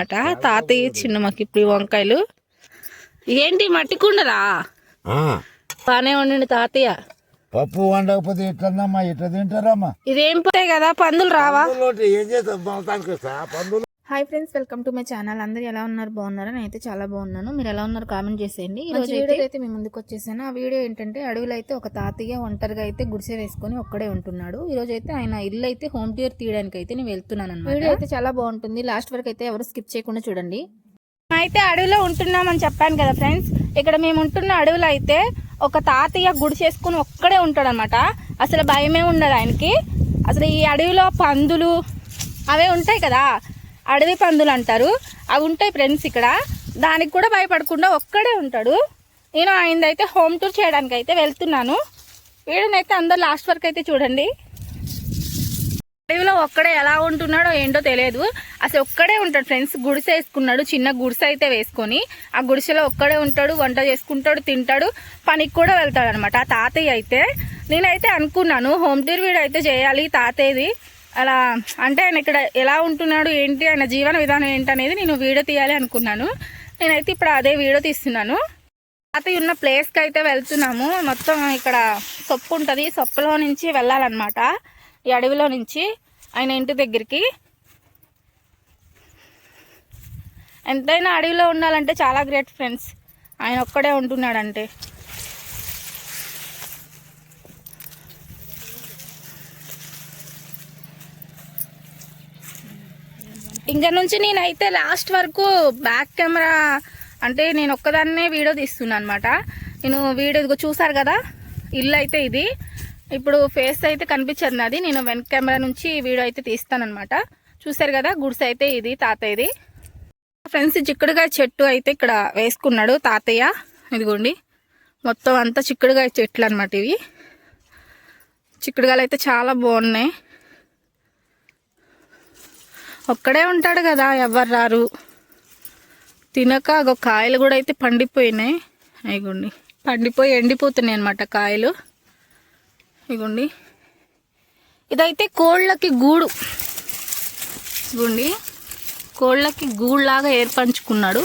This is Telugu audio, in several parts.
మాట తాతయ్య చిన్న మాకు ఇప్పుడు వంకాయలు. ఏంటి మట్టి కుండరా బానే ఉండండి తాతయ్య. పప్పు వండకపోతే ఎట్లన్నమ్మా ఎట్లా తింటారమ్మా? ఇదేం పోతాయి కదా పందులు రావా? ఏం చేస్తాం పందులు hi friends welcome to my channel అందరూ ఎలా ఉన్నారు? బాగున్నారా? నేనైతే చాలా బాగున్నాను. మీరు ఎలా ఉన్నారు? కామెంట్ చేసేయండి. ఈ రోజు వీడియో అయితే మీ ముందుకు వచ్చేసాను. ఆ వీడియో ఏంటంటే అడవిలో అయితే ఒక తాతయ్య ఒంటరిగా అయితే గుడిసె వేసుకొని ఒక్కడే ఉంటున్నాడు. ఈ రోజు అయితే ఆయన ఇల్లు అయితే హోమ్ టూర్ తీయడానికి అయితే నేను వెళ్తున్నాను అనమాట వీడియో అయితే చాలా బాగుంటుంది. లాస్ట్ వరకు అయితే ఎవరు స్కిప్ చేయకుండా చూడండి. అయితే అడవిలో ఉంటున్నామని చెప్పాను కదా ఫ్రెండ్స్ ఇక్కడ మేము ఉంటున్న అడవిలో అయితే ఒక తాతయ్య గుడి చేసుకుని ఒక్కడే ఉంటాడు అనమాట అసలు భయమే ఉండదు ఆయనకి. అసలు ఈ అడవిలో పందులు అవే ఉంటాయి కదా. అడవి పందులు అంటారు. అవి ఉంటాయి ఫ్రెండ్స్ ఇక్కడ. దానికి కూడా భయపడకుండా ఒక్కడే ఉంటాడు. నేను ఆయనదైతే హోమ్ టూర్ చేయడానికి అయితే వెళ్తున్నాను. వీడినైతే అందరు లాస్ట్ వరకు అయితే చూడండి. అడవిలో ఒక్కడే ఎలా ఉంటున్నాడో ఏంటో తెలియదు. అసలు ఒక్కడే ఉంటాడు ఫ్రెండ్స్ గుడిసె వేసుకున్నాడు చిన్న గుడిసె అయితే వేసుకొని. ఆ గుడిసెలో ఒక్కడే ఉంటాడు వంట చేసుకుంటాడు తింటాడు పనికి కూడా వెళ్తాడు అనమాట ఆ తాతయ్య అయితే. నేనైతే అనుకున్నాను హోమ్ టూర్ వీడియో అయితే చేయాలి తాతయ్యది. అలా అంటే ఆయన ఇక్కడ ఎలా ఉంటున్నాడు ఏంటి ఆయన జీవన విధానం ఏంటి అనేది నేను వీడియో తీయాలి అనుకున్నాను. నేనైతే ఇప్పుడు అదే వీడియో తీస్తున్నాను. తాతయ్య ఉన్న ప్లేస్కి అయితే వెళ్తున్నాము. మొత్తం ఇక్కడ సొప్పు ఉంటుంది. సొప్పులో నుంచి వెళ్ళాలన్నమాట. ఈ అడవిలో నుంచి ఆయన ఇంటి దగ్గరికి. ఎంతైనా అడవిలో ఉండాలంటే చాలా గ్రేట్ ఫ్రెండ్స్. ఆయన ఒక్కడే ఉంటున్నాడంటే. ఇంకా నుంచి నేనైతే లాస్ట్ వరకు బ్యాక్ కెమెరా అంటే నేను ఒక్కదాన్నే వీడియో తీస్తున్నాను అనమాట నేను వీడియో ఇదిగో చూసారు కదా? ఇల్లు అయితే ఇది. ఇప్పుడు ఫేస్ అయితే కనిపించదు నాది. నేను వెనక కెమెరా నుంచి వీడియో అయితే తీస్తానమాట చూసారు కదా? గుడిసె అయితే ఇది తాతయ్యది ఫ్రెండ్స్ చిక్కుడుగా చెట్టు అయితే ఇక్కడ వేసుకున్నాడు తాతయ్య. ఇదిగోండి. మొత్తం అంతా చిక్కుడుగా చెట్లు అనమాట ఇవి. చిక్కుడుగాలు అయితే చాలా బాగున్నాయి. ఒక్కడే ఉంటాడు కదా ఎవరు రారు. తినక అగో కాయలు కూడా అయితే పండిపోయినాయి. అయిగుండి పండిపోయి ఎండిపోతున్నాయి అనమాట కాయలు. ఇగోండి. ఇదైతే కోళ్ళకి గూడు. ఇగుండి. కోళ్ళకి గూడులాగా ఏర్పంచుకున్నాడు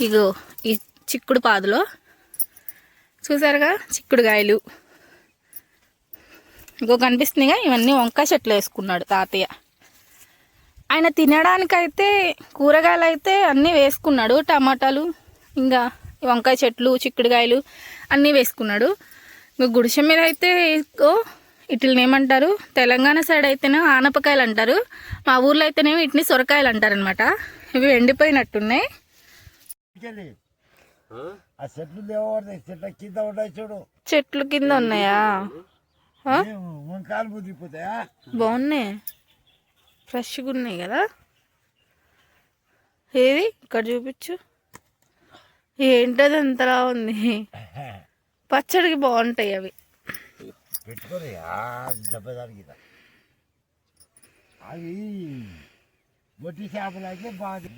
ఇగో ఈ చిక్కుడు పాదులో. చూసారుగా చిక్కుడుకాయలు ఇంకో కనిపిస్తున్నాయిగా ఇవన్నీ వంకాయ చెట్లు వేసుకున్నాడు తాతయ్య. ఆయన తినడానికైతే కూరగాయలు అయితే అన్నీ వేసుకున్నాడు. టమాటాలు ఇంకా వంకాయ చెట్లు చిక్కుడుకాయలు అన్నీ వేసుకున్నాడు. ఇంకా గుడిసె మీద అయితే వీటిని ఏమంటారు? తెలంగాణ సైడ్ అయితేనే ఆనపకాయలు అంటారు మా ఊర్లో అయితేనేమో వీటిని సొరకాయలు అంటారు అనమాట ఇవి ఎండిపోయినట్టున్నాయి చెట్లు కింద ఉంటాయి చూడు. చెట్లు కింద ఉన్నాయా? బాగున్నాయి. ఫ్రెష్గా ఉన్నాయి కదా. ఏది? ఇక్కడ చూపించు. ఏంటది అంతలా ఉంది? పచ్చడికి బాగుంటాయి అవి. అవి బొట్టి చేపలు అయితే బాగా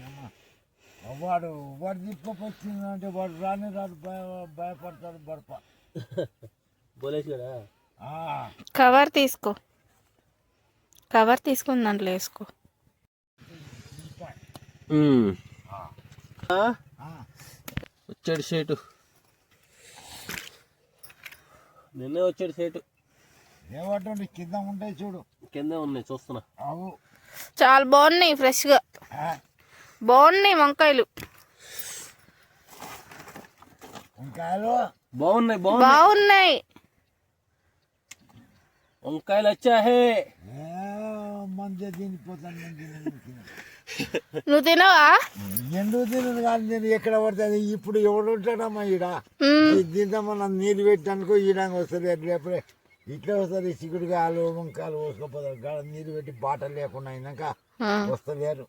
వాడు వాడు తీసుకొచ్చిందంటే వాడు రాని రాడు భయ భయపడతాడు బడప ఆ, కవర్ తీసుకో. కవర్ తీసుకుని దాంట్లో వేసుకో. ఆ. వచ్చాడు షేటు నిన్నే వచ్చాడు షేటు ఏమంటుండే కింద ఉంటాయి చూడు. కింద ఉన్నాయి చూస్తున్నా. అవు. చాలా బాగున్నాయి ఫ్రెష్గా. ఆ, బాగున్నాయి వంకాయలు. వంకాయలు? బాగున్నాయి బాగున్నాయి. బాగున్నాయి. వంకాయలు వచ్చాహే మంచిగా తినిపోతాను. నువ్వు తినవా? ఎందుకు తినను కానీ నేను ఎక్కడ పడుతుంది ఇప్పుడు ఎవడు ఉంటాడమ్మా ఈడ? మ్మ్. తిందామన్నా నీళ్ళు పెట్టానుకో ఈడానికి వస్తుంది రేపే ఇట్లా వస్తుంది చిక్కుడుకాయలు వంకాయలు పోసుకోపోతారు గాడ నీళ్ళు పెట్టి బాటలు లేకుండా అయినాక. వస్తలేరు.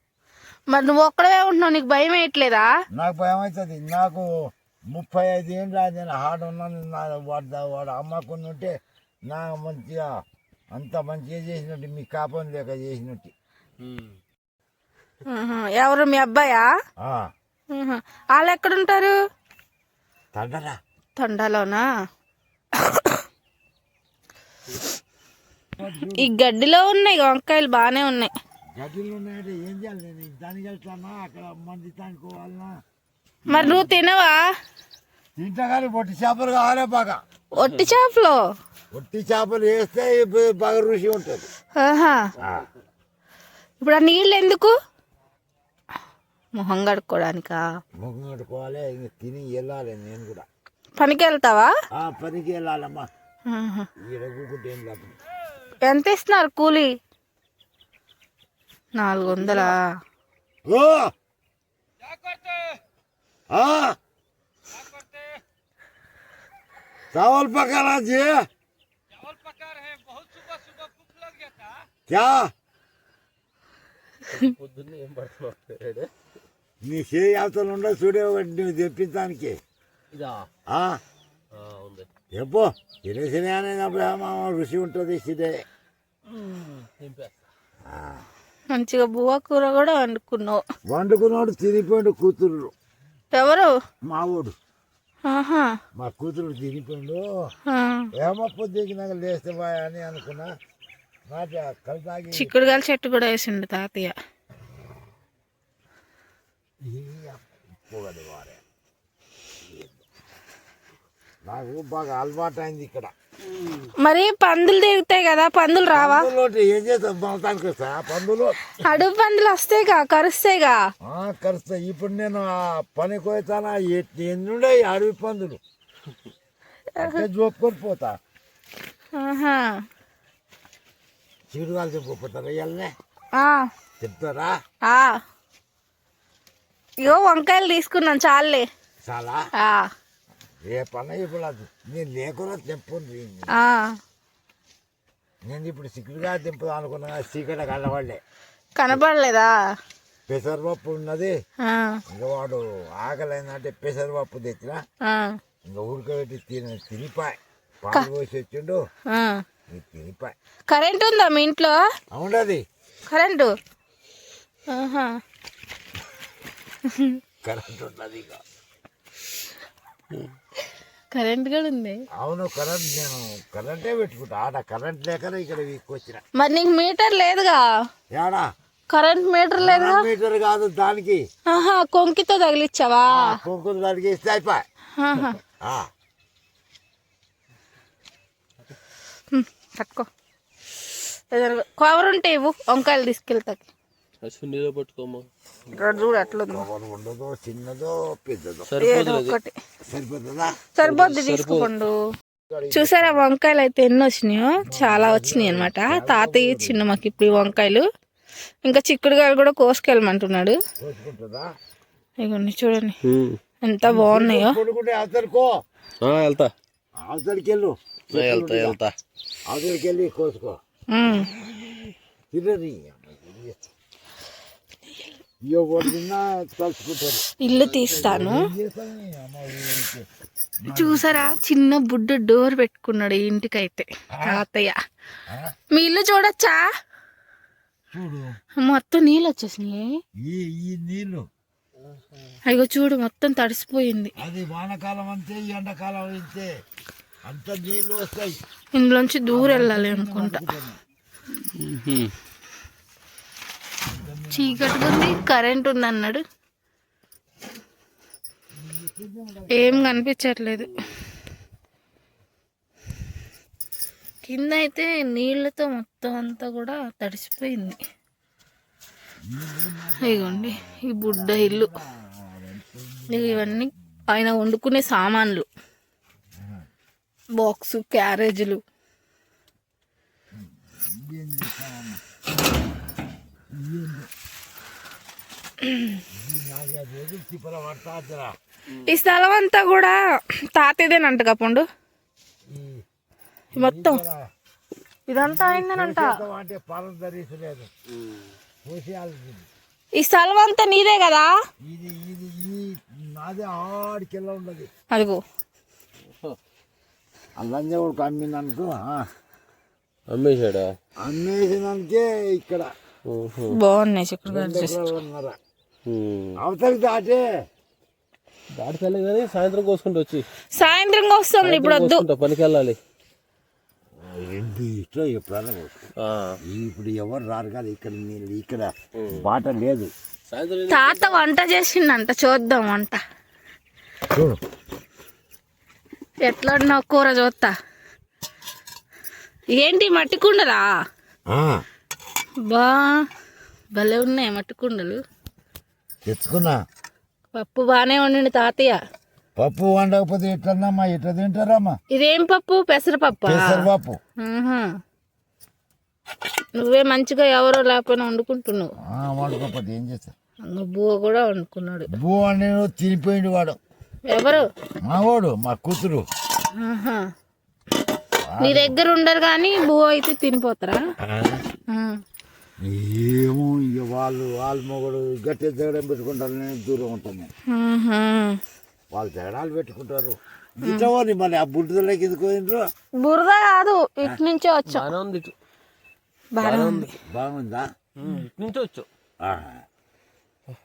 మరి నువ్వు ఒక్కడే ఉంటున్నావు? నీకు భయం వేయట్లేదా? నాకు భయం అవుతుంది. నాకు ముప్పై ఐదు ఏళ్ళు నేను హార్ట్ ఉన్నాను. నా వాడు వాడు అమ్మకుండా ఉంటే నా మంచిగా అంత మంచిగా చేసినట్టు మీ కాపం లేక చేసినట్టు. ఎవరు మీ అబ్బాయా. వాళ్ళు ఎక్కడుంటారు? తండరా. తండాలోనా? ఈ గడ్డిలో ఉన్నాయి వంకాయలు బాగానే ఉన్నాయి. గడ్డిలు ఉన్నాయంటే ఏం చేయాలి నేను? దానికి వెళ్తానా? అక్కడ మంది తానుకోవాలనా మరి నువ్వు తినవా? తింటా కానీ పొట్టి చేపలు కావాలే బాగా. ఒట్టి చేపలు? పొట్టి చేపలు వేస్తే బాగా రుచి ఉంటుంది. ఇప్పుడు ఆ నీళ్ళు ఎందుకు? మొహం కడుక్కోడానికా? ముఖం కట్టుకోవాలి ఇంక తిని వెళ్ళాలి నేను కూడా. పనికి వెళ్తావా ఆ పనికి వెళ్ళాలమ్మా. ఎంత ఇస్తున్నారు కూలి? నాలుగు వందలా? ఓ! ఆ! క్యా? నీ చే అవతలు ఉండదు చూడే ఒకటి నువ్వు తెప్పించడానికి. చెప్పు చిన్న చిన్న అనేటప్పుడు రుచి ఉంటుంది సిదే మంచిగా బువ్వ కూర కూడా వండుకున్నావు. వండుకున్నాడు తినిపోయాడు కూతురు ఎవరు? మా ఊడు మా కూతురు తినిపోయాడు. ఏమప్ప దిగినాక లేస్తే అని అనుకున్నా. చిక్కుడుగాయల చెట్టు కూడా వేసిండు తాతయ్య. నాకు బాగా అలవాటు అయింది ఇక్కడ. మరి పందులు తిరుగుతాయి కదా పందులు రావా? పందులు ఏం పందులు? అడుగు పందులు వస్తాయిగా కరుస్తాయిగా? కరుస్తాయి. ఇప్పుడు నేను ఆ పనికి పోతానా ఎన్నుండే అడవి పందులు? అంటే జోపుకొని పోతా. చెప్పిపోతారా ఇవాళనే ఆ, చెప్తారా. ఇగో వంకాయలు తీసుకున్నాను చాలే? చాలా ఏ పని ఇప్పుడు నేను లేకుండా తెంపుంది ఆ. నేను ఇప్పుడు సిక్కుడుగా తెంపుదాం అనుకున్నా చీకట కళ్ళవాళ్ళే కనపడలేదా పెసరపప్పు ఉన్నది. ఇంకా వాడు ఆకలి అయిందంటే పెసరపప్పు తెచ్చిన. ఇంకా ఉడకబెట్టి తిని తినిపాయి పాలు పోసి వచ్చిండు. కరెంట్ ఉందా మీ ఇంట్లో? ఉండదు కరెంటు. కరెంట్ ఉన్నది కరెంట్ కూడా ఉంది. అవును కరెంట్ నేను కరెంటే పెట్టుకుంటా. ఆడ కరెంట్ లేకనే ఇక్కడ వీక్కొచ్చిన మరి నీకు మీటర్ లేదుగా? ఏడా? కరెంట్ మీటర్ లేదుగా? మీటర్ కాదు దానికి. ఆహా కొంకితో తగిలిచ్చావా? దానికి ఇస్తే అయిపోయి ఆహా. హ్మ్, పట్టుకో ఏదైనా కవర్ ఉంటే ఇవ్వు వంకాయలు తీసుకెళ్తాకి అశ్వినిలో పట్టుకోమా చూడు అట్లుంది. ఉండదో చిన్నదో పెద్దదో. ఏదో ఒకటి. సరిపోతుందా? సరిపోద్ది తీసుకోండు. చూసారా వంకాయలు అయితే ఎన్ని వచ్చినాయో? చాలా వచ్చినాయి అనమాట తాతయ్య చిన్న మాకు ఇప్పుడు ఈ వంకాయలు. ఇంకా చిక్కుడుకాయలు కూడా కోసుకెళ్ళమంటున్నాడు. కోసుకుంటుందా? ఇగోండి చూడండి. ఎంత బాగున్నాయో. వెళ్తా. వెళ్తా వెళ్తా అవతలికి వెళ్ళి కోసుకో. తినని ఇల్లు తీస్తాను. చూసారా? చిన్న బుడ్డ డోర్ పెట్టుకున్నాడు ఇంటికైతే. తాతయ్య? మీ ఇల్లు చూడొచ్చా? చూడు. మొత్తం నీళ్ళు వచ్చేసినాయి. నీళ్ళు. అయ్యో చూడు మొత్తం తడిసిపోయింది. అది వానకాలం అంతే ఎండాకాలం అంతే. ఇందులోంచి దూరం వెళ్ళాలి అనుకుంటా. చీకటిగా ఉంది కరెంట్ ఉంది అన్నాడు. ఏం కనిపించట్లేదు. కింద అయితే నీళ్ళతో మొత్తం అంతా కూడా తడిసిపోయింది. ఇగోండి ఈ బుడ్డ ఇల్లు. ఇవన్నీ ఆయన వండుకునే సామాన్లు. బాక్స్ క్యారేజీలు. ఈ స్థలం అంతా కూడా తాతేదేనంట కపండు మొత్తం. ఇదంతా అయిందనంట. ఈ స్థలం అంతా నీదే కదా అదిగో. అల్లంజా కూడా అమ్మిందనుకో ఆ, అమ్మేశాడా? అమ్మేసినానికే ఇక్కడ బాగున్నాయి చిక్కుడుకాయలు అవతలికి దాటే. దాటికెళ్ళి కానీ సాయంత్రం కోసుకుంటూ వచ్చి. సాయంత్రం వస్తుంది ఇప్పుడు వద్దు. పనికి వెళ్ళాలి. ఆ. ఇప్పుడు ఎవరు రారు కదా ఇక్కడ ఇక్కడ బాట లేదు. సాయంత్రం తాత వంట చేసిండంట చూద్దాం వంట. చూడు. ఎట్లా ఉన్నావు కూర చూస్తా ఏంటి మట్టి కుండలా ఆ, బా భలే ఉన్నాయి మట్టి కుండలు తెచ్చుకున్నా. పప్పు బాగానే వండింది తాతయ్య. పప్పు వండకపోతే ఎట్లన్నమ్మా? ఎట్లా తింటారమ్మా? ఇదేం పప్పు? పెసరపప్పు? పెసరపప్పు. నువ్వే మంచిగా ఎవరో లేకపోయినా వండుకుంటున్నావు. వండుకోకపోతే ఏం చేస్తారు బువ్వ కూడా వండుకున్నాడు. బూ అని తినిపోయిండు వాడు. ఎవరు? మా వాడు మా కూతురు. నీ దగ్గర ఉండరు కానీ బువ్వ అయితే తినిపోతారా. ఏమో ఇక వాళ్ళు వాళ్ళ మొగడు గట్టి తేడం పెట్టుకుంటారు నేను దూరం ఉంటాను. వాళ్ళు తేడాలు పెట్టుకుంటారు. ఇటవని మరి ఆ బుడ్డలకి ఎందుకు పోయినరు బురద కాదు ఇటు నుంచే వచ్చాం. బాగానే ఉంది ఇటు. బాగా ఉంది. బాగుందా? ఉమ్, ఇటు నుంచి వచ్చు. ఆ,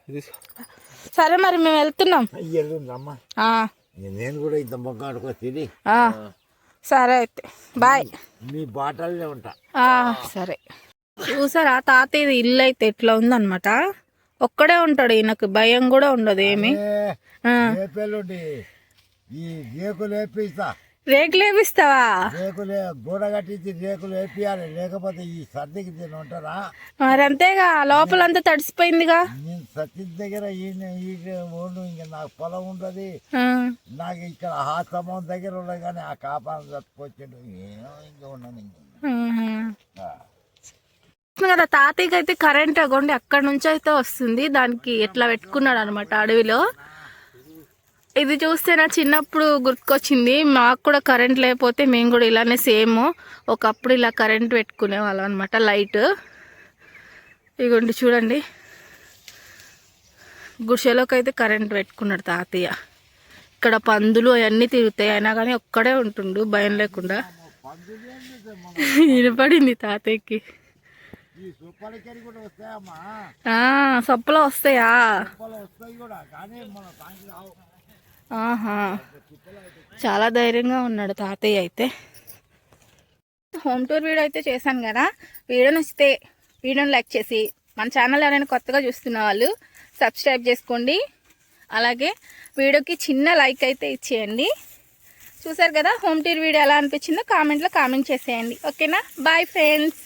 ఇది సరే మరి మేము వెళ్తున్నాం. ఆ, నేను కూడా ఇంత మొక్క ఆడుకో తిని. ఆ. సరే అయితే. బాయ్. మీ బాటలనే ఉంటా. సరే. చూసారా తాతయ్య ఇల్లు అయితే ఎట్లా ఉందన్నమాట? ఒక్కడే ఉంటాడు ఈయనకు భయం కూడా ఉండదు ఏమి. రేకులు వేపిస్తా రేకులు వేపిస్తావా రేకులు గోడ కట్టించి రేకులు వేపియాలి లేకపోతే ఈ సర్దికి తిని ఉంటారా మరి అంతేగా లోపలంతా తడిసిపోయిందిగా. సచిన్ దగ్గర ఈయన ఈయన ఉండు ఇంకా నాకు పొలం ఉంటుంది ఆ. నాకు ఇక్కడ ఆ స్తంభం దగ్గర ఉండదు కానీ ఆ కాపాను చచ్చిపోయాడు ఏమో ఇంకా ఉన్నాను ఇంకా. కదా తాతయ్యకి అయితే కరెంట్ అగోండి అక్కడ నుంచి అయితే వస్తుంది. దానికి ఎట్లా పెట్టుకున్నాడు అనమాట అడవిలో. ఇది చూస్తే నా చిన్నప్పుడు గుర్తుకొచ్చింది. మాకు కూడా కరెంట్ లేకపోతే మేము కూడా ఇలానే సేమ్ ఒకప్పుడు ఇలా కరెంట్ పెట్టుకునే వాళ్ళం అనమాట లైట్ ఇగోండి చూడండి. గుడిసెలోకి అయితే కరెంట్ పెట్టుకున్నాడు తాతయ్య. ఇక్కడ పందులు అవన్నీ తిరుగుతాయి. అయినా కానీ ఒక్కడే ఉంటుండు భయం లేకుండా. వినపడింది తాతయ్యకి. సొప్పలో వస్తాయా. ఆహా. చాలా ధైర్యంగా ఉన్నాడు తాతయ్య అయితే. హోమ్ టూర్ వీడియో అయితే చేశాను కదా. వీడియో నచ్చితే వీడియోని లైక్ చేసి మన ఛానల్ ఎవరైనా కొత్తగా చూస్తున్న వాళ్ళు సబ్స్క్రైబ్ చేసుకోండి. అలాగే వీడియోకి చిన్న లైక్ అయితే ఇచ్చేయండి. చూసారు కదా హోమ్ టూర్ వీడియో ఎలా అనిపించిందో కామెంట్లో కామెంట్ చేసేయండి. ఓకేనా? Bye friends